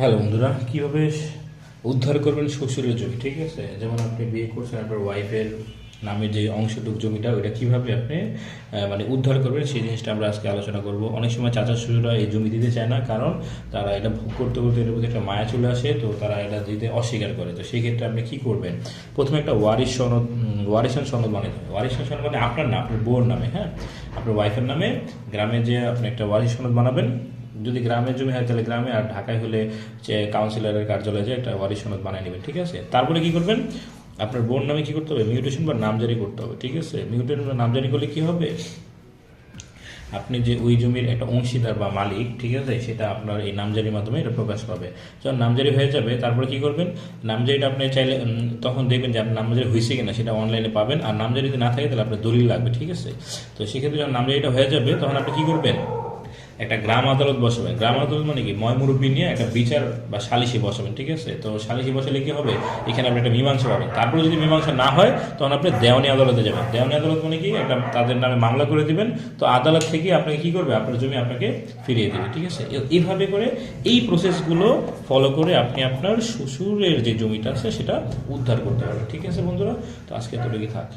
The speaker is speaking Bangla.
হ্যালো বন্ধুরা কীভাবে উদ্ধার করবেন শ্বশুরের জমি ঠিক আছে? যেমন আপনি বিয়ে করছেন আপনার ওয়াইফের নামে যে অংশটুক জমিটা ওইটা কীভাবে আপনি মানে উদ্ধার করবেন সেই জিনিসটা আমরা আজকে আলোচনা করব। অনেক সময় চাচা শ্বশুররা এই জমি দিতে চায় না কারণ তারা এটা ভোগ করতে করতে এর প্রতি একটা মায়া চলে আসে তো তারা এটা দিতে অস্বীকার করে। তো সেই ক্ষেত্রে আপনি কী করবেন? প্রথমে একটা ওয়ারিশ সনদ ওয়ারিশান সনদ বানাতে হবে। ওয়ারিশান সনদ মানে আপনার না আপনার বউর নামে হ্যাঁ? আপনার ওয়াইফের নামে গ্রামে যে আপনি একটা ওয়ারিশ সনদ বানাবেন যদি গ্রামের জমি হয়, তাহলে গ্রামে আর ঢাকায় হলে যে কাউন্সিলরের কার্যালয়ে যে একটা ওয়ারিশ সনদ বানিয়ে নেবেন, ঠিক আছে? তারপরে কি করবেন? আপনার বোন নামে কি করতে হবে? মিউটেশন বা নামজারি করতে হবে, ঠিক আছে? মিউটেশন বা নামজারি করলে কি হবে? আপনি যে ওই জমির একটা অংশীদার বা মালিক, ঠিক আছে? সেটা আপনার এই নামজারির মাধ্যমে এটা প্রকাশ পাবে। যখন নামজারি হয়ে যাবে, তারপরে কি করবেন? নামজারিটা আপনি চাইলে তখন দেখবেন যে আপনার নামজারি হয়েছে কিনা, সেটা অনলাইনে পাবেন। আর নামজারি যদি না থাকে, তাহলে আপনার দলিল লাগবে, ঠিক আছে? তো সেক্ষেত্রে যখন নামজারিটা হয়ে যাবে, তখন আপনি কি করবেন? একটা গ্রাম আদালত বসাবেন। গ্রাম আদালত মানে কি? ময় মুরব্বী নিয়ে একটা বিচার বা সালিশি বসাবেন, ঠিক আছে? তো সালিশি বসালে কি হবে? এখানে আপনি একটা মীমাংসা পাবেন। তারপরে যদি মীমাংসা না হয়, তখন আপনি দেওয়ানি আদালতে যাবেন। দেওয়ানি আদালত মানে কি? একটা তাদের নামে মামলা করে দিবেন। তো আদালত থেকে আপনাকে কি করবে? আপনার জমি আপনাকে ফিরিয়ে দেবে, ঠিক আছে? এইভাবে করে এই প্রসেসগুলো ফলো করে আপনি আপনার শ্বশুরের যে জমিটা আছে, সেটা উদ্ধার করতে পারবেন, ঠিক আছে বন্ধুরা? তো আজকে তো লেগে থাক।